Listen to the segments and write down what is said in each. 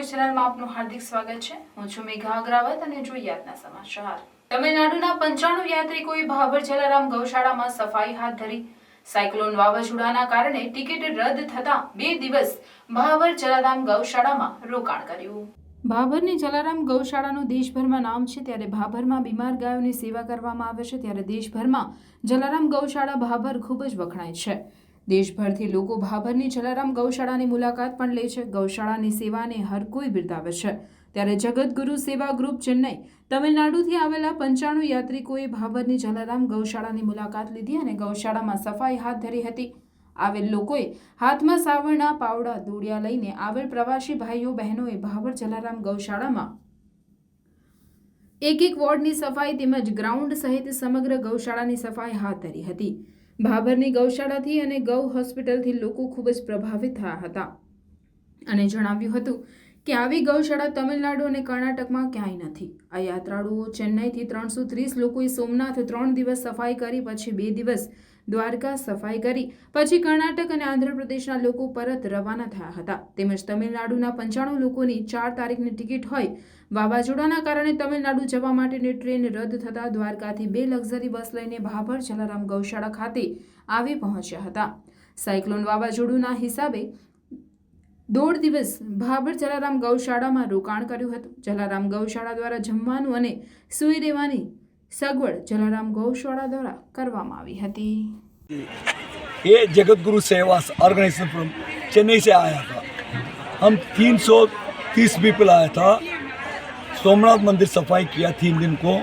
News ચેનલમાં આપનું હાર્દિક સ્વાગત છે. હું છું મેઘા અગ્રાવત અને જોઈએ આજના સમાચાર. તમિલનાડુના પંચાણું યાત્રિકોએ ભાભર જલારામ ગૌશાળામાં સફાઈ હાથ ધરી. સાયક્લોન વાવાઝોડાના કારણે ટિકિટ રદ થતા બે દિવસ ભાભર જલારામ ગૌશાળામાં રોકાણ કર્યું. ભાભરની જલારામ ગૌશાળાનું દેશભરમાં નામ છે, ત્યારે ભાભરમાં બીમાર ગાયોની સેવા કરવામાં આવે છે, ત્યારે દેશભરમાં જલારામ ગૌશાળા ભાભર ખૂબ જ વખણાય છે. દેશભરથી લોકો ભાભરની જલારામ ગૌશાળાની મુલાકાત પણ લે છે. ગૌશાળાની સેવાને હર કોઈ બિરદાવે છે. ત્યારે જગતગુરુ સેવા ગ્રુપ ચેન્નઈ, તમિલનાડુથી આવેલા પંચાણું યાત્રિકોએ ભાભરની જલારામ ગૌશાળાની મુલાકાત લીધી અને ગૌશાળામાં સફાઈ હાથ ધરી હતી. આવેલ લોકોએ હાથમાં સાવરણા, પાવડા, દોડિયા લઈને આવેલ પ્રવાસી ભાઈઓ, બહેનોએ ભાભર જલારામ ગૌશાળામાં એક એક વોર્ડની સફાઈ તેમજ ગ્રાઉન્ડ સહિત સમગ્ર ગૌશાળાની સફાઈ હાથ ધરી હતી. ભાભરની ગૌશાળાથી અને ગૌ હોસ્પિટલથી લોકો ખૂબ જ પ્રભાવિત થયા હતા. અને જણાવ્યું હતું કે આવી ગૌશાળા તમિલનાડુ અને કર્ણાટકમાં ક્યાંય નથી. આ યાત્રાળુઓ ચેન્નઈથી ત્રણસો ત્રીસ લોકોએ સોમનાથ ત્રણ દિવસ સફાઈ કરી, પછી બે દિવસ દ્વારકા સફાઈ કરી, પછી કર્ણાટક અને આંધ્રપ્રદેશના લોકો પરત રવાના થયા હતા. તેમજ તમિલનાડુના પંચાણું લોકોની ચાર તારીખની ટિકિટ હોય વાવાઝોડાના કારણે તમિલનાડુ જવા માટેની ટ્રેન રદ થતાં દ્વારકાથી બે લક્ઝરી બસ લઈને ભાભર જલારામ ગૌશાળા ખાતે આવી પહોંચ્યા હતા. સાયક્લોન વાવાઝોડુંના હિસાબે દોઢ દિવસ ભાભર જલારામ ગૌશાળામાં રોકાણ કર્યું હતું જલારામ ગૌશાળા દ્વારા જમવાનું અને સૂઈ રહેવાની સગવડ જલારામ ગૌશાળા દ્વારા કરવામાં આવી હતી ये जगत गुरु सेवा ऑर्गेनाइजेशन फ्रॉम चेन्नई से आया था हम 330 पीपल आया था सोमनाथ मंदिर सफाई किया तीन दिन को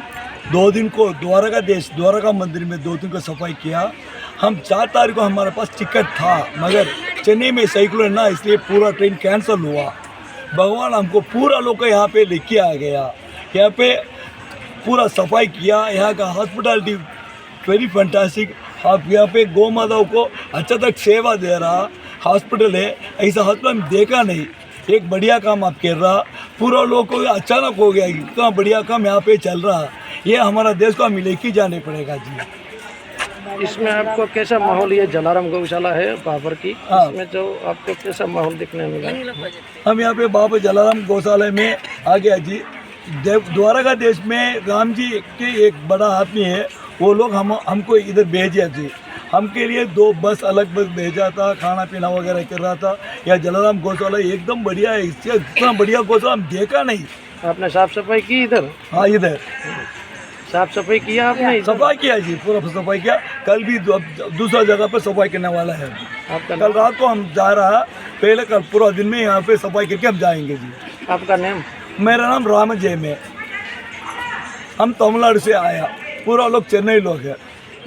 दो दिन को द्वारका देश द्वारका मंदिर में दो दिन को सफाई किया हम चार तारीख को हमारे पास टिकट था मगर चेन्नई में साइक्लोन ना, इसलिए पूरा ट्रेन कैंसिल हुआ। भगवान हमको पूरा लोग यहाँ पे लेके आ गया। यहाँ पे पूरा सफ़ाई किया, यहाँ का हॉस्पिटलिटी वेरी फैंटास्टिक आप यहाँ पे गौ माताओं को अच्छा तक सेवा दे रहा हॉस्पिटल है, ऐसा हॉस्पिटल देखा नहीं। एक बढ़िया काम आप कर रहा, पूरा लोग को अचानक हो गया, इतना बढ़िया काम यहाँ पे चल रहा। ये हमारा देश को हमें लेके जाने पड़ेगा जी। इसमें आपको कैसा माहौल ये जलाराम गौशाला है बाबर की? हाँ। इसमें जो आपको कैसा माहौल दिखने मिला? हम यहाँ पे बाबा जलाराम गौशाला में आ गया जी। देव द्वारका देश में राम जी के एक बड़ा आदमी है वो लोग हम हमको इधर भेजे जी। हमके लिए दो बस अलग बस भेजा था खाना पीना वगैरह कर रहा था। या जलाराम गौशाला एकदम बढ़िया है इससे इतना बढ़िया गौशाला हम देखा नहीं। आपने साफ़ सफ़ाई की इधर? हाँ इधर। साफ़ सफ़ाई किया आपने सफ़ाई किया जी पूरा सफ़ाई किया। कल भी दूसरा जगह पर सफ़ाई करने वाला है। कल रात को हम जा रहा पहले कल पूरा दिन में यहाँ पे सफ़ाई करके हम जाएँगे जी। आपका नाम? मेरा नाम राम जय में। हम तमिलनाडु से आया पूरा लोग चेन्नई लोग हैं।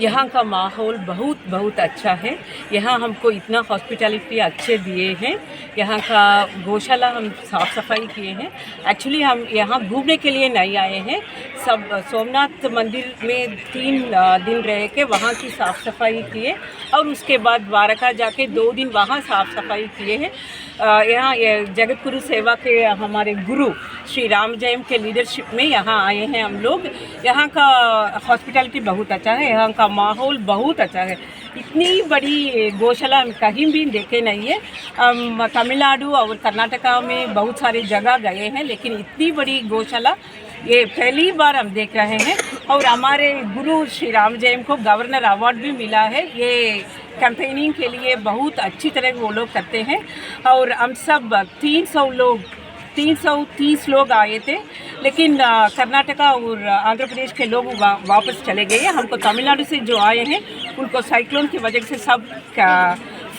यहाँ का माहौल बहुत बहुत अच्छा है। यहाँ हमको इतना हॉस्पिटलिटी अच्छे दिए हैं। यहाँ का गौशाला हम साफ़ सफ़ाई किए हैं। एक्चुअली हम यहाँ घूमने के लिए नहीं आए हैं। सब, सोमनाथ मंदिर में तीन दिन रह के वहाँ की साफ़ सफ़ाई किए और उसके बाद द्वारका जाके दो दिन वहाँ साफ़ सफ़ाई किए हैं। यहाँ जगत गुरु सेवा के हमारे गुरु श्री राम जैम के लीडरशिप में यहाँ आए हैं हम लोग। यहाँ का हॉस्पिटलिटी बहुत अच्छा है, यहाँ का माहौल बहुत अच्छा है। इतनी बड़ी गौशाला हम कहीं भी देखे नहीं है। तमिलनाडु और कर्नाटका में बहुत सारी जगह गए हैं, लेकिन इतनी बड़ी गौशाला ये पहली बार हम देख रहे हैं और हमारे गुरु श्री राम जयम को गवर्नर अवार्ड भी मिला है। ये कैंपेनिंग के लिए बहुत अच्छी तरह वो लोग करते हैं और हम सब तीन सौ लोग 330 लोग आए थे लेकिन कर्नाटका और आंध्र प्रदेश के लोग वा, वापस चले गए। हमको तमिलनाडु से जो आए हैं उनको साइक्लोन की वजह से सब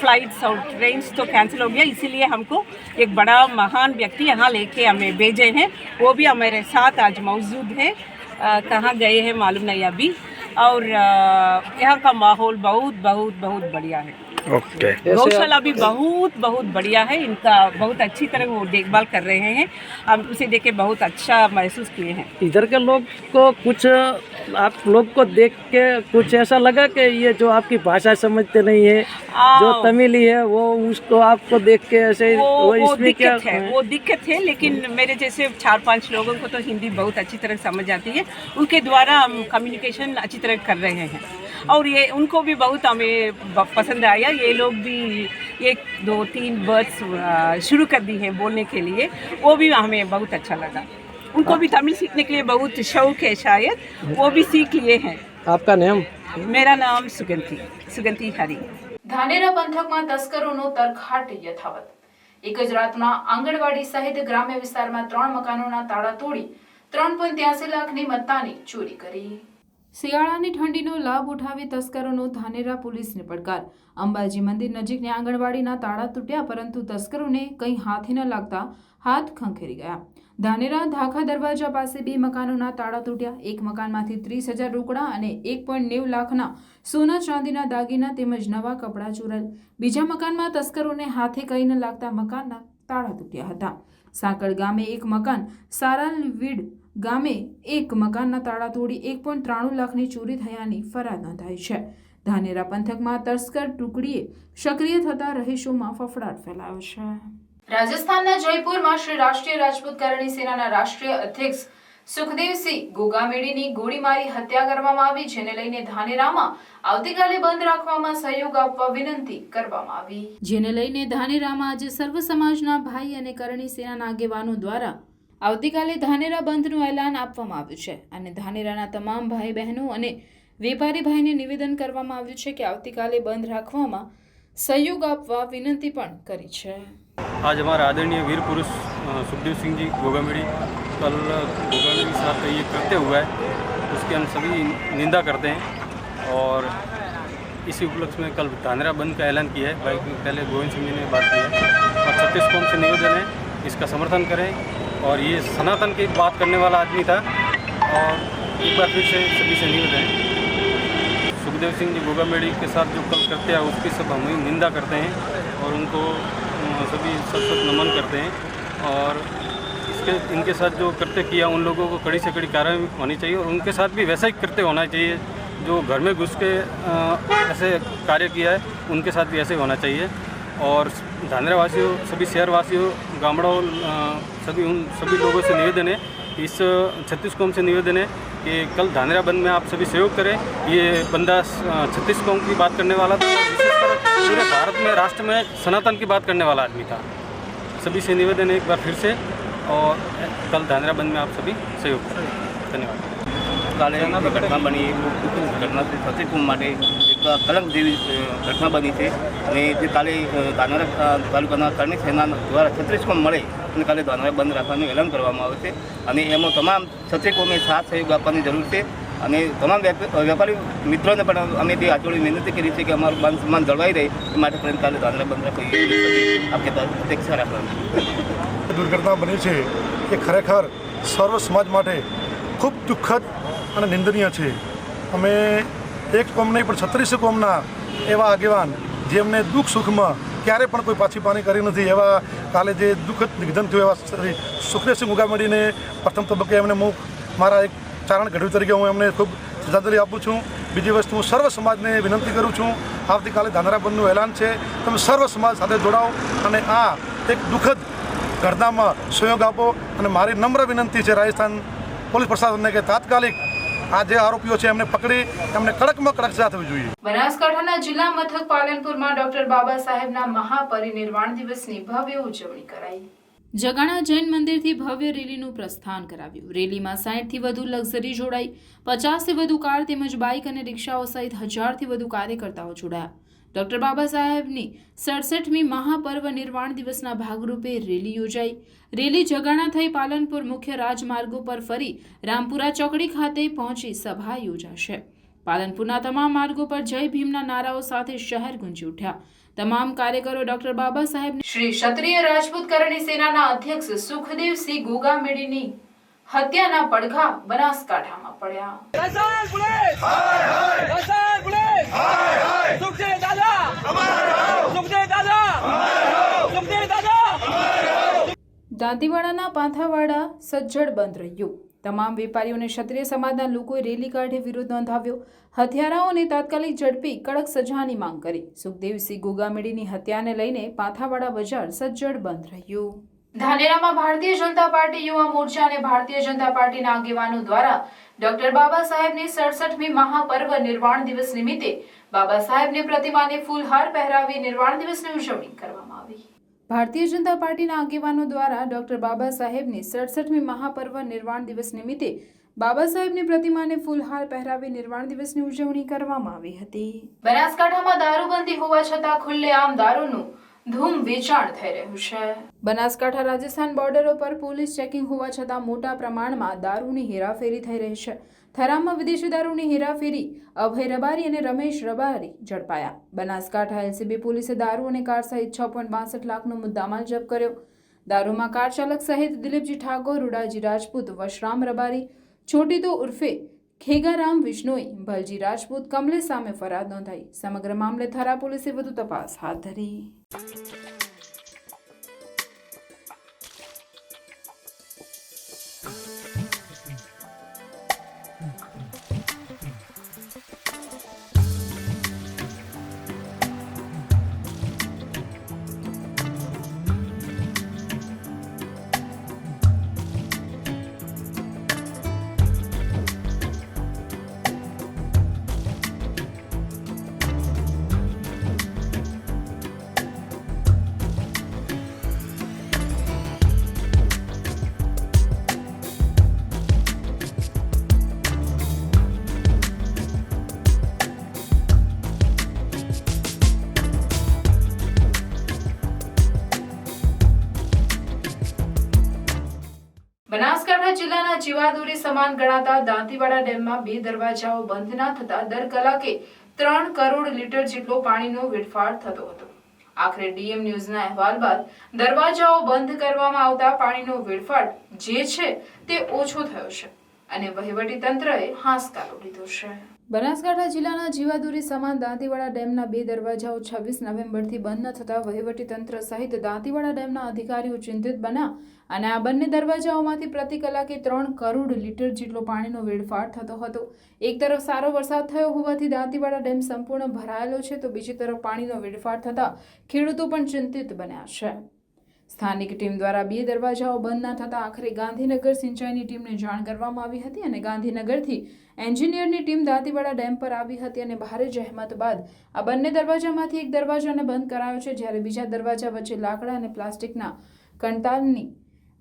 फ्लाइट्स और ट्रेन्स तो कैंसिल हो गया। इसीलिए हमको एक बड़ा महान व्यक्ति यहाँ लेके हमें भेजे हैं। वो भी हमारे साथ आज मौजूद है। कहाँ गए हैं मालूम नहीं अभी। और यहाँ का माहौल बहुत बहुत बहुत बढ़िया है। ओके। गौशाला भी बहुत बहुत बढ़िया है। इनका बहुत अच्छी तरह वो देखभाल कर रहे हैं। हम उसे देख के बहुत अच्छा महसूस किए हैं। इधर के लोग को कुछ आप लोग को देख के कुछ ऐसा लगा कि ये जो आपकी भाषा समझते नहीं है जो आओ। तमिली है वो उसको आपको देख के ऐसे वो वो वो क्या दिक्कत है वो दिक्कत है लेकिन मेरे जैसे चार पाँच लोगों को तो हिंदी बहुत अच्छी तरह समझ आती है। उनके द्वारा हम कम्युनिकेशन अच्छी तरह कर रहे हैं और ये उनको भी बहुत हमें ब- पसंद आया ये लोग भी एक दो तीन वर्ड्स शुरू कर दी है बोलने के लिए वो भी हमें बहुत अच्छा लगा उनको भी तमिल सीखने के लिए बहुत शौक है शायद वो भी सीख लिए हैं आपका नेम मेरा नाम सुगंती सुगंती हरी ધાનેરા પંથકમાં તસ્કરોનો તરખાટ યથાવત એક જ રાતમાં આંગણવાડી સહિત ગ્રામ્ય વિસ્તારમાં ત્રણ મકાનોના તાળા તોડી ત્રણ પોઈન્ટ ત્યાસી લાખની મત્તાની ચોરી કરી શિયાળાની ઠંડીનો લાભ ઉઠાવી તસ્કરોનો ધાનેરા પોલીસને પડકાર. અંબાજી મંદિર નજીકની આંગણવાડીના તાળા તૂટ્યા, પરંતુ તસ્કરોને કંઈ હાથે ન લાગતા હાથ ખંખેરી ગયા. ધાનેરા ધાખા દરવાજા પાસે બે મકાનોના તાળા તૂટ્યા. એક મકાનમાંથી ત્રીસ હજાર રોકડા અને એક પોઈન્ટ નેવું લાખના સોના ચાંદીના દાગીના તેમજ નવા કપડાં ચોરાય બીજા મકાનમાં તસ્કરોને હાથે કંઈ ન લાગતા મકાનના તાળા તૂટ્યા હતા. સાંકળ ગામે એક મકાન સારાલવીડ ગામે એક મકાનના તાળા તોડી એક પોઈન્ટ ત્રાણું લાખની ચોરી થયાની ફરિયાદ નોંધાઈ છે. ધાનેરા પંથકમાં તસ્કર ટુકડીએ સક્રિય થતા રહીશોમાં ફફડાટ ફેલાયો છે. રાજસ્થાનના જયપુરમાં શ્રી રાષ્ટ્રીય રાજપૂત કરણી સેનાના રાષ્ટ્રીય અધ્યક્ષ સુખદેવસિંહ ગોગામેડીની ગોળી મારી હત્યા કરવામાં આવી જેને લઈને ધાનેરામાં આવતીકાલે બંધ રાખવામાં સહયોગ આપવા વિનંતી કરવામાં આવી. જેને લઈને ધાનેરામાં આજે સર્વ સમાજના ભાઈ અને કરણી સેનાના આગેવાનો દ્વારા આવતીકાલે ધાનેરા બંધનું એલાન આપવામાં આવ્યું છે અને ધાનેરાના તમામ ભાઈ બહેનો અને વેપારી ભાઈને નિવેદન કરવામાં આવ્યું છે કે આવતીકાલે બંધ રાખવામાં સહયોગ આપવા વિનંતી પણ કરી છે आज हमारा आदरणीय वीर पुरुष अ, सुखदेव सिंह जी गोगामेड़ी कल गोगामेड़ी के साथ ये करते हुआ है उसकी हम सभी निंदा करते हैं और इसी उपलक्ष्य में कल धानेरा बंद का ऐलान किया है भाई पहले गोविंद सिंह जी ने बात की है और छत्तीस कौम से निवेदन है इसका समर्थन करें। और ये सनातन की बात करने वाला आदमी था। और एक बार फिर से सभी से निवेदन है। सुखदेव सिंह जी गोगामेड़ी के साथ जो कल करते हैं, उसकी सब हम ही निंदा करते हैं और उनको सभी सब सब नमन करते हैं। और इसके, इनके साथ जो कृत्य किया, उन लोगों को कड़ी से कड़ी कार्रवाई होनी चाहिए और उनके साथ भी वैसा ही कृत्य होना चाहिए। जो घर में घुस के ऐसे कार्य किया है, उनके साथ भी ऐसे होना चाहिए। और धानेरा वासियों सभी शहरवासियों गामड़ों सभी उन सभी लोगों से निवेदन है इस छत्तीस कौम से निवेदन है कि कल धानेरा बंद में आप सभी सहयोग करें। ये बंदा छत्तीस कौम की बात करने वाला था। पूरे भारत में, राष्ट्र में सनातन की बात करने वाला आदमी था। सभी से निवेदन है एक बार फिर से और कल धानेरा बंद में आप सभी सहयोग करें। धन्यवाद। કાલે ઘટના બની ઘટના ફતેપુર માટે એક કલંક જેવી ઘટના બની છે. અને જે કાલે દાનારા તાલુકાના કરણી સેના દ્વારા છત્રીસ કોમ મળે અને કાલે દાનારા બંધ રાખવાનું એલાન કરવામાં આવે છે. અને એમાં તમામ છત્રી કોમે સાથ સહયોગ આપવાની જરૂર છે. અને તમામ વેપ- વેપારી મિત્રોને પણ અમે તે આચોળી વિનંતી કરી છે કે અમારું માન સન્માન જળવાઈ રહે, એ માટે પણ કાલે ધાનેરા બંધ રાખો એવી આપણે અપેક્ષા રાખવાની. દુર્ઘટના બની છે. એ ખરેખર સર્વ સમાજ માટે ખૂબ દુઃખદ અને નિંદનીય છે. અમે એક કોમ નહીં પણ છત્રીસ કોમના એવા આગેવાન જેમને દુઃખ સુખમાં ક્યારે પણ કોઈ પાછી પાની કરી નથી એવા કાલે જે દુઃખદ નિધન થયું એવા સુખદેવસિંહ ઉગામડીને પ્રથમ તબક્કે એમને હું મારા એક ચારણ ગઢવી તરીકે હું એમને ખૂબ શ્રદ્ધાંજલિ આપું છું. બીજી વસ્તુ હું સર્વ સમાજને વિનંતી કરું છું. આવતીકાલે ધાનેરા બંધનું એલાન છે. તમે સર્વ સમાજ સાથે જોડાઓ અને આ એક દુઃખદ ઘટનામાં સહયોગ આપો અને મારી નમ્ર વિનંતી છે રાજસ્થાન પોલીસ પ્રશાસનને કે તાત્કાલિક આ જે આરોપીઓ છે, એમને પકડી, એમને કડકમાં કડક સજા થવી જોઈએ. બનાસકાંઠાના જિલ્લા મથક પાલનપુરમાં ડોક્ટર બાબા સાહેબના મહાપરિનિર્વાણ દિવસની ભવ્ય ઉજવણી કરાઈ. જગાણા જૈન મંદિરથી ભવ્ય રેલીનું પ્રસ્થાન કરાવ્યું. રેલીમાં સાઠથી વધુ લક્ઝરી જોડાઈ, પચાસથી વધુ કાર તેમજ બાઇક અને રિક્ષાઓ સહિત હજારથી વધુ કાર્યકર્તાઓ જોડાયા. ડોક્ટર બાબા સાહેબની સડસઠમી મહાપર્વ નિર્વાણ દિવસના ભાગરૂપે રેલી યોજાઈ. રેલી જગાણા થઈ પાલનપુર મુખ્ય રાજમાર્ગો પર ફરી રામપુરા ચોકડી ખાતે પહોંચી સભા યોજાશે. પાલનપુરના તમામ માર્ગો પર જય ભીમના નારાઓ સાથે શહેર ગુંજી ઉઠ્યા. તમામ કાર્યકરો ડોક્ટર બાબા સાહેબ શ્રી ક્ષત્રિય રાજપૂત કરણી સેનાના અધ્યક્ષ સુખદેવસિંહ ગોગામેડીની હત્યાના પડઘા બનાસકાંઠામાં પડ્યા. દાંતીવાડાના પાંથાવાડા સજ્જડ બંધ રહ્યું. તમામ વેપારીઓને ક્ષત્રિય સમાજના લોકોએ રેલી કાઢી વિરોધ નોંધાવ્યો. હથિયારાઓને તાત્કાલિક ઝડપી કડક સજાની માંગ કરી. સુખદેવસિંહ ગોગામેડીની હત્યાને લઈને પાંથાવાડા બજાર સજ્જડ બંધ રહ્યું. ધાનેરામાં ભારતીય જનતા પાર્ટી યુવા મોરચા અને ભારતીય જનતા પાર્ટીના આગેવાનો દ્વારા ડોક્ટર બાબા સાહેબની સડસઠમી મહાપર્વ નિર્વાણ દિવસ નિમિત્તે બાબા સાહેબની પ્રતિમાને ફૂલહાર પહેરાવી નિર્વાણ દિવસની ઉજવણી કરવામાં આવી. ભારતીય જનતા પાર્ટીના આગેવાનો દ્વારા ડોક્ટર બાબા સાહેબની સડસઠમી મહાપર્વ નિર્વાણ દિવસ નિમિત્તે બાબા સાહેબની પ્રતિમાને ફૂલહાર પહેરાવી નિર્વાણ દિવસની ઉજવણી કરવામાં આવી હતી. બનાસકાંઠામાં દારૂબંધી હોવા છતાં ખુલ્લેઆમ દારૂનું ધૂમ વેચાણ થઈ રહ્યું છે. બનાસકાંઠા, રાજસ્થાન બોર્ડરો પર પોલીસ ચેકિંગ હોવા છતાં મોટા પ્રમાણમાં દારૂની હેરાફેરી થઈ રહી છે. થરામાં વિદેશી દારૂની હેરાફેરી, અભય રબારી અને રમેશ રબારી ઝડપાયા. બનાસકાંઠા એલસીબી પોલીસે દારૂ અને કાર સહિત છ પોઈન્ટ બાસઠ લાખનો મુદ્દામાલ જપ્ત કર્યો. દારૂમાં કાર ચાલક સહિત દિલીપજી ઠાકોર, રૂડાજી રાજપૂત, વશરામ રબારી, છોટીતો ઉર્ફે ખેગારામ વિષ્ણુએ ભલજી રાજપૂત, કમલેશ સામે ફરિયાદ નોંધાઈ. સમગ્ર મામલે થરા પોલીસે વધુ તપાસ હાથ ધરી. જિલ્લાના જીવાદોરી સમાન ગણાતા દાંતીવાડા ડેમમાં બે દરવાજાઓ બંધ ના થતા દર કલાકે ત્રણ કરોડ લીટર જેટલો પાણીનો વેડફાટ થતો હતો. આખરે ડીએમ ન્યૂઝના અહેવાલ બાદ દરવાજાઓ બંધ કરવામાં આવતા પાણીનો વેડફાટ જે છે તે ઓછો થયો છે અને વહીવટી તંત્રએ હાંસકારો લીધો છે. બનાસકાંઠા જિલ્લાના જીવાદોરી સમાન દાંતીવાડા ડેમના બે દરવાજાઓ છવ્વીસ નવેમ્બરથી બંધ ન થતા વહીવટી તંત્ર સહિત દાંતીવાડા ડેમના અધિકારીઓ ચિંતિત બન્યા અને આ બંને દરવાજાઓમાંથી પ્રતિ કલાકે ત્રણ કરોડ લીટર જેટલો પાણીનો વેડફાટ થતો હતો. એક તરફ સારો વરસાદ થયો હોવાથી દાંતીવાડા ડેમ સંપૂર્ણ ભરાયેલો છે તો બીજી તરફ પાણીનો વેડફાટ થતાં ખેડૂતો પણ ચિંતિત બન્યા છે. સ્થાનિક ટીમ દ્વારા બે દરવાજાઓ બંધ ના થતાં આખરે ગાંધીનગર સિંચાઈની ટીમને જાણ કરવામાં આવી હતી અને ગાંધીનગરથી એન્જિનિયરની ટીમ દાંતીવાડા ડેમ પર આવી હતી અને ભારે જહેમત બાદ આ બંને દરવાજામાંથી એક દરવાજાને બંધ કરાયો છે, જ્યારે બીજા દરવાજા વચ્ચે લાકડા અને પ્લાસ્ટિકના કંટાલની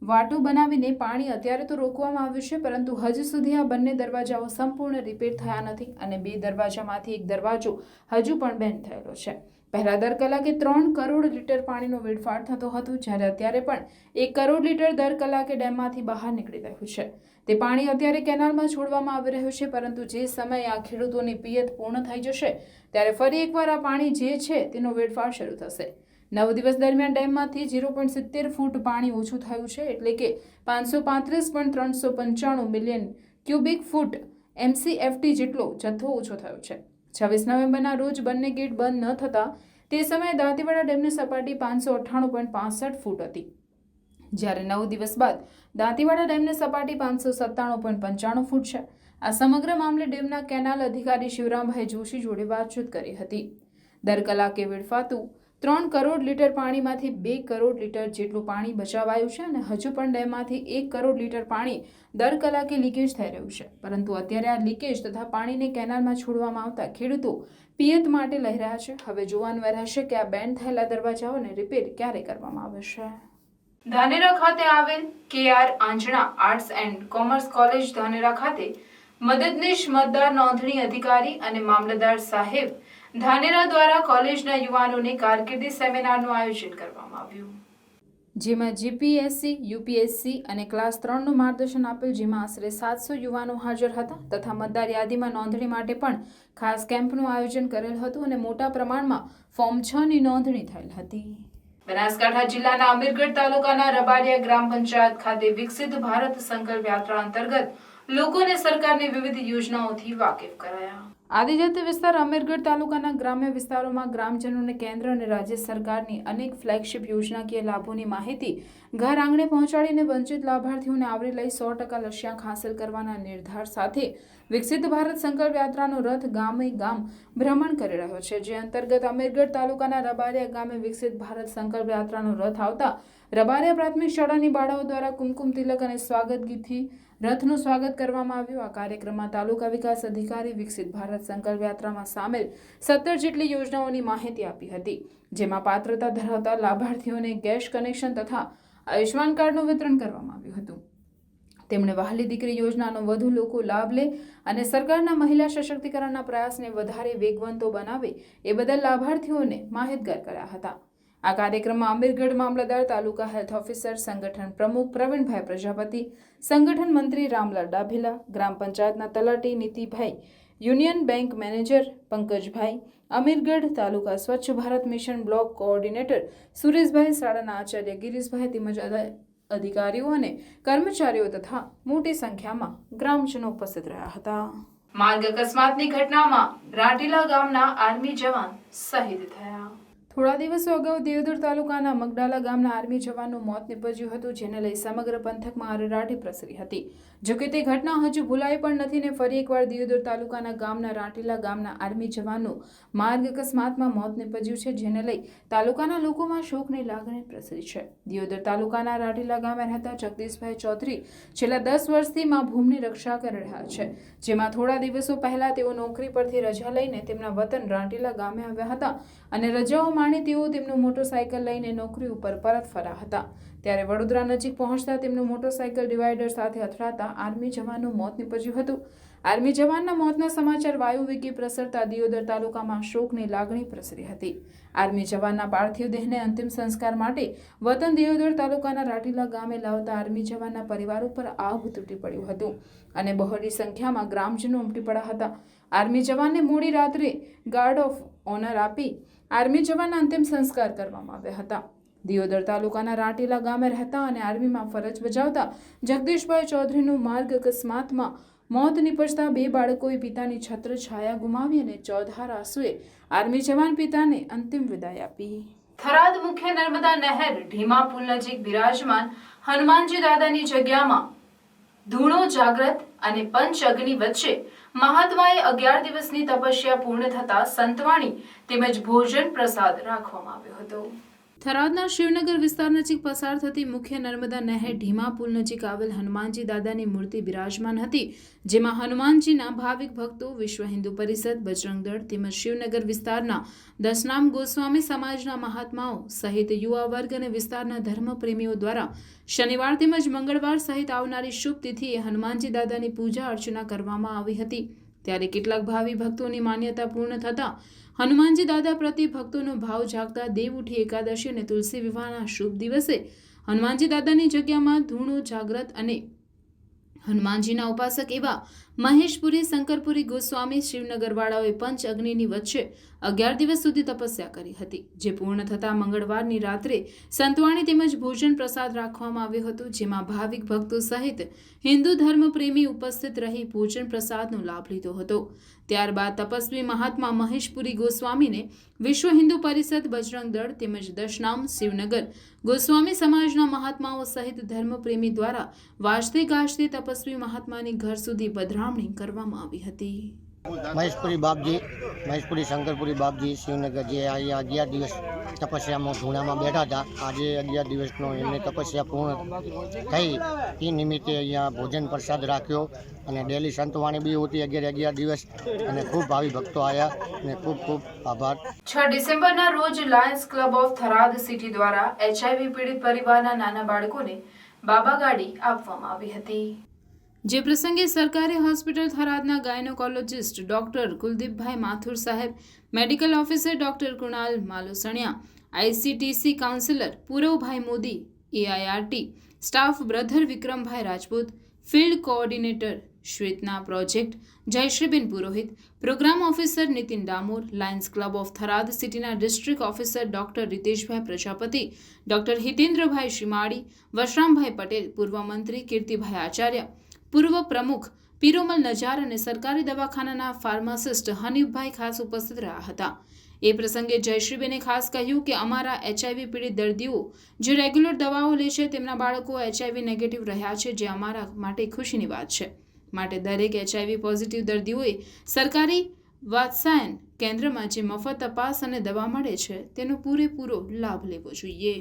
વાટો બનાવીને પાણી અત્યારે તો રોકવામાં આવ્યું છે, પરંતુ હજુ સુધી આ બંને દરવાજાઓ સંપૂર્ણ રિપેર થયા નથી અને બે દરવાજામાંથી એક દરવાજો હજુ પણ બેન્ડ થયેલો છે. પહેલા દર કલાકે ત્રણ કરોડ લીટર પાણીનો વેડફાટ થતો હતો, જ્યારે અત્યારે પણ એક કરોડ લીટર દર કલાકે ડેમમાંથી બહાર નીકળી રહ્યું છે. તે પાણી અત્યારે કેનાલમાં છોડવામાં આવી રહ્યું છે, પરંતુ જે સમયે આ ખેડૂતોની પિયત પૂર્ણ થઈ જશે, ત્યારે ફરી એકવાર આ પાણી જે છે તેનો વેડફાટ શરૂ થશે. નવ દિવસ દરમિયાન ડેમમાંથી ઝીરો પોઈન્ટ સિત્તેર ફૂટ પાણી ઓછું થયું છે, એટલે કે પાંચસો પાંત્રીસ પોઈન્ટ ત્રણસો પંચાણું મિલિયન ક્યુબિક ફૂટ એમસીએફટી જેટલો જથ્થો ઓછો થયો છે. છવ્વીસ નવેમ્બરના રોજ બંને ગેટ બંધ ન થતાં તે સમયે દાંતીવાડા ડેમની સપાટી પાંચસો અઠ્ઠાણું પોઈન્ટ પાસઠ ફૂટ હતી. જ્યારે નવ દિવસ બાદ દાંતીવાડા ડેમની સપાટી પાંચસો સત્તાણું પોઈન્ટ પંચાણું ફૂટ છે. આ સમગ્ર મામલે ડેમના કેનાલ અધિકારી શિવરામભાઈ જોશી જોડે વાતચીત કરી હતી. દર કલાકે વેડફાતું ત્રણ કરોડ લીટર પાણીમાંથી બે કરોડ લીટર જેટલું પાણી બચાવાયું છે અને હજુ પણ ડેમમાંથી એક કરોડ લીટર પાણી દર કલાકે લીકેજ થઈ રહ્યું છે. પરંતુ અત્યારે આ લીકેજ તથા પાણીને કેનાલમાં છોડવામાં આવતા ખેડૂતો પિયત માટે લઈ રહ્યા છે. હવે જોવાનું રહેશે કે આ બેન્ડ થયેલા દરવાજાઓને રિપેર ક્યારે કરવામાં આવે છે. ધાનેરા ખાતે આવેલ K R Anjana arts and commerce college Dhanera ખાતે મદદનીશ મતદાર નોંધણી અધિકારી અને મામલતદાર સાહેબ ધાનેરા દ્વારા કોલેજના યુવાનોને કારકિર્દી સેમિનારનું આયોજન કરવામાં આવ્યું. જેમાં જીપીએસસી યુપીએસસી અને ક્લાસ ત્રણનું માર્ગદર્શન આપેલ જેમાં આશરે સાતસો યુવાનો હાજર હતા તથા મતદાર યાદીમાં નોંધણી માટે પણ ખાસ કેમ્પનું આયોજન કરેલ હતું અને મોટા પ્રમાણમાં ફોર્મ છ ની નોંધણી થયેલ હતી. બનાસકાંઠા જિલ્લાના અમીરગઢ તાલુકાના રબાડિયા ગ્રામ પંચાયત ખાતે વિકસિત ભારત સંકલ્પ યાત્રા અંતર્ગત લોકોને સરકારની વિવિધ યોજનાઓથી વાકેફ કરાયા. આદિજાતિ વિસ્તાર અમીરગઢ તાલુકાના ગ્રામ્ય વિસ્તારોમાં ગ્રામજનોને કેન્દ્ર અને રાજ્ય સરકારની અનેક ફ્લેગશિપ યોજનાકીય લાભોની માહિતી, ઘર આંગણે પહોંચાડીને વંચિત લાભાર્થીઓને આવરી લઈ સો ટકા લક્ષ્યાંક હાંસલ કરવાના નિર્ધાર સાથે વિકસિત ભારત સંકલ્પ યાત્રાનો રથ ગામે ગામ ભ્રમણ કરી રહ્યો છે. જે અંતર્ગત અમીરગઢ તાલુકાના રબારિયા ગામે વિકસિત ભારત સંકલ્પ યાત્રાનો રથ આવતા રબારિયા પ્રાથમિક શાળાની બાળાઓ દ્વારા કુમકુમ તિલક અને સ્વાગત ગીતથી રથનું સ્વાગત કરવામાં આવ્યું. આ કાર્યક્રમમાં તાલુકા વિકાસ અધિકારી વિકસિત ભારત સંકલ્પ યાત્રામાં સામેલ સત્તર જેટલી યોજનાઓની માહિતી આપી હતી, જેમાં પાત્રતા ધરાવતા લાભાર્થીઓને ગેસ કનેક્શન તથા આયુષ્માન કાર્ડનું વિતરણ કરવામાં આવ્યું હતું. તેમણે વહાલી દીકરી યોજનાનો વધુ લોકો લાભ લે અને સરકારના મહિલા સશક્તિકરણના પ્રયાસને વધારે વેગવંતો બનાવે એ બદલ લાભાર્થીઓને માહિતગાર કર્યા હતા. આ કાર્યક્રમમાં અમીરગઢ મામલતદાર, તાલુકા હેલ્થ ઓફિસર, સંગઠન પ્રમુખ પ્રવીણભાઈ પ્રજાપતિ, સંગઠન મંત્રી રામલાલ ડાભેલા, ગ્રામ પંચાયતના તલાટી Nitibhai, union bank manager Pankajbhai, Amirgadh તાલુકા Swachh Bharat mission block coordinator Sureshbhai, શાળાના આચાર્ય ગિરીશભાઈ તેમજ અધ- અધિકારીઓ અને કર્મચારીઓ તથા મોટી સંખ્યામાં ગ્રામજનો ઉપસ્થિત રહ્યા હતા. માર્ગ અકસ્માતની ઘટનામાં રાટીલા ગામના આર્મી જવાન શહીદ થયા. થોડા દિવસો અગાઉ દેવદર તાલુકાના મગડાલા ગામના આર્મી જવાનનું મોત નીપજ્યું હતું, જેને લઈ સમગ્ર પંથકમાં અરેરાટી પ્રસરી હતી. જોકે તે ઘટના હજુ ભૂલાઈ પણ નથી ને ફરી એકવાર દેવદર તાલુકાના ગામના રાટીલા ગામના આર્મી જવાનનું માર્ગ અકસ્માતમાં મોત નીપજ્યું છે, જેને લઈ તાલુકાના લોકોમાં શોકની લાગણી પ્રસરી છે. દિયોદર તાલુકાના રાટીલા ગામે રહેતા જગદીશભાઈ ચૌધરી છેલ્લા દસ વર્ષથી મા ભૂમની રક્ષા કરી રહ્યા છે, જેમાં થોડા દિવસો પહેલા તેઓ નોકરી પરથી રજા લઈને તેમના વતન રાટીલા ગામે આવ્યા હતા અને રજાઓ માણી તેઓ તેમનું મોટરસાયકલ લઈને નોકરી ઉપર પરત ફર્યા હતા. ત્યારે વડોદરા નજીક પહોંચતા તેમનું મોટરસાયકલ ડિવાઈડર સાથે અથડાતા આર્મી જવાનનું મોત નીપજ્યું હતું. આર્મી જવાનના મોતના સમાચાર વાયુ વેગે પ્રસરતા દિયોદર તાલુકામાં શોકની લાગણી પ્રસરી હતી. આર્મી જવાનના પાર્થિવ દેહને અંતિમ સંસ્કાર માટે વતન દિયોદર તાલુકાના રાટીલા ગામે લાવતા આર્મી જવાનના પરિવાર ઉપર આગ તૂટી પડ્યું હતું અને બહોળી સંખ્યામાં ગ્રામજનો ઉમટી પડ્યા હતા. આર્મી જવાનને મોડી રાત્રે ગાર્ડ ઓફ ઓનર આપી આર્મી જવાનના અંતિમ સંસ્કાર કરવામાં આવ્યા હતા. દિયોદર તાલુકાના રાટીલા ગામે રહેતા અને આર્મીમાં ફરજ બજાવતા જગદીશભાઈ ચૌધરીનું માર્ગ અકસ્માતમાં મોત નિપજતા બે બાળકોએ પિતાની છત્ર છાયા ગુમાવી અને ચોધાર આંસુએ આર્મી જવાન પિતાને અંતિમ વિદાય આપી. થરાદ મુખ્ય નર્મદા નહેર ઢીમા પુલ નજીક બિરાજમાન હનુમાનજી દાદાની જગ્યામાં ધૂણો જાગ્રત અને પંચ અગ્નિ વચ્ચે મહાત્માએ અગિયાર દિવસની તપસ્યા પૂર્ણ થતા સંતવાણી તેમજ ભોજન પ્રસાદ રાખવામાં આવ્યો હતો. થરાદના શિવનગર વિસ્તાર નજીક પસાર થતી મુખ્ય નર્મદા નહેર ઢીમા પુલ નજીક આવેલ હનુમાનજી દાદાની મૂર્તિ બિરાજમાન હતી, જેમાં હનુમાનજીના ભાવિક ભક્તો, વિશ્વ હિન્દુ પરિષદ, બજરંગ તેમજ શિવનગર વિસ્તારના દસનામ ગોસ્વામી સમાજના મહાત્માઓ સહિત યુવા વર્ગ અને વિસ્તારના ધર્મપ્રેમીઓ દ્વારા શનિવાર તેમજ મંગળવાર સહિત આવનારી શુભ તિથિએ હનુમાનજી દાદાની પૂજા અર્ચના કરવામાં આવી હતી. ત્યારે કેટલાક ભાવિ ભક્તોની માન્યતા પૂર્ણ થતાં હનુમાનજી દાદા પ્રત્યે ભક્તોનો ભાવ જાગતા દેવ ઉઠી એકાદશી અને તુલસી વિવાહના શુભ દિવસે હનુમાનજી દાદાની જગ્યામાં ધૂણો, જાગ્રત અને હનુમાનજીના ઉપાસક એવા મહેશપુરી, શંકરપુરી, ગોસ્વામી, શિવનગરવાળાઓએ પંચ અગ્નિની વચ્ચે અગિયાર દિવસ સુધી તપસ્યા કરી હતી, જે પૂર્ણ થતાં મંગળવારની રાત્રે સંતવાણી તેમજ ભોજન પ્રસાદ રાખવામાં આવ્યો હતો, જેમાં ભાવિક ભક્તો સહિત હિન્દુ ધર્મ પ્રેમી ઉપસ્થિત રહી ભોજન પ્રસાદનો લાભ લીધો હતો. ત્યારબાદ તપસ્વી મહાત્મા મહેશપુરી ગોસ્વામીને વિશ્વ હિન્દુ પરિષદ બજરંગ દળ તેમજ દશનામ શિવનગર ગોસ્વામી સમાજના મહાત્માઓ સહિત ધર્મપ્રેમી દ્વારા વાજતે ગાજતે તપસ્વી મહાત્માની ઘર સુધી પધરામણી કરવામાં આવી હતી. મહેશપુરી બાપજી, મહેશપુરી શંકરપુરી બાપજી શિવનગર જે અહીંયા અગિયાર દિવસ તપસ્યામાં ધૂણામાં બેઠા હતા, આજે અગિયાર દિવસનો એમની તપસ્યા પૂર્ણ થઈ. એ નિમિત્તે અહીંયા ભોજન પ્રસાદ રાખ્યો અને ડેલી સંતવાણી બી હોતી અગિયાર અગિયાર દિવસ. અને ખૂબ ભાવિ ભક્તો આવ્યા અને ખૂબ ખૂબ આભાર. છ ડિસેમ્બરના રોજ Lions Club of Tharad city દ્વારા એચઆઈવી પીડિત પરિવારના નાના બાળકોને બાબા ગાડી આપવામાં આવી હતી. જે પ્રસંગે સરકારી હોસ્પિટલ થરાદના ગાયનોકોલોજિસ્ટ ડોક્ટર કુલદીપભાઈ માથુર સાહેબ, medical officer doctor Krunal Malusaniya, ICTC counsellor Purvbhai Modi, AIRT staff brother Vikrambhai Rajput, field coordinator શ્વેતના project, Jayshreeben Purohit, programme officer Nitin Damor, Lions Club of Tharad સિટીના district officer doctor Riteshbhai Prajapati, doctor Hitendrabhai Shimadi Vashrambhai Patel, પૂર્વ મંત્રી કીર્તિભાઈ આચાર્ય પૂર્વ પ્રમુખ પીરોમલ નજાર અને સરકારી દવાખાનાના pharmacist હનીફભાઈ ખાસ ઉપસ્થિત રહ્યા હતા. એ પ્રસંગે જયશ્રીબેને ખાસ કહ્યું કે અમારા એચઆઈવી પીડિત દર્દીઓ જે રેગ્યુલર દવાઓ લે છે તેમના બાળકો એચઆઈવી નેગેટિવ રહ્યા છે, જે અમારા માટે ખુશીની વાત છે. માટે દરેક એચઆઈવી પોઝિટિવ દર્દીઓએ સરકારી વાત્સાયન કેન્દ્રમાં જે મફત તપાસ અને દવા મળે છે, તેનો પૂરેપૂરો લાભ લેવો જોઈએ.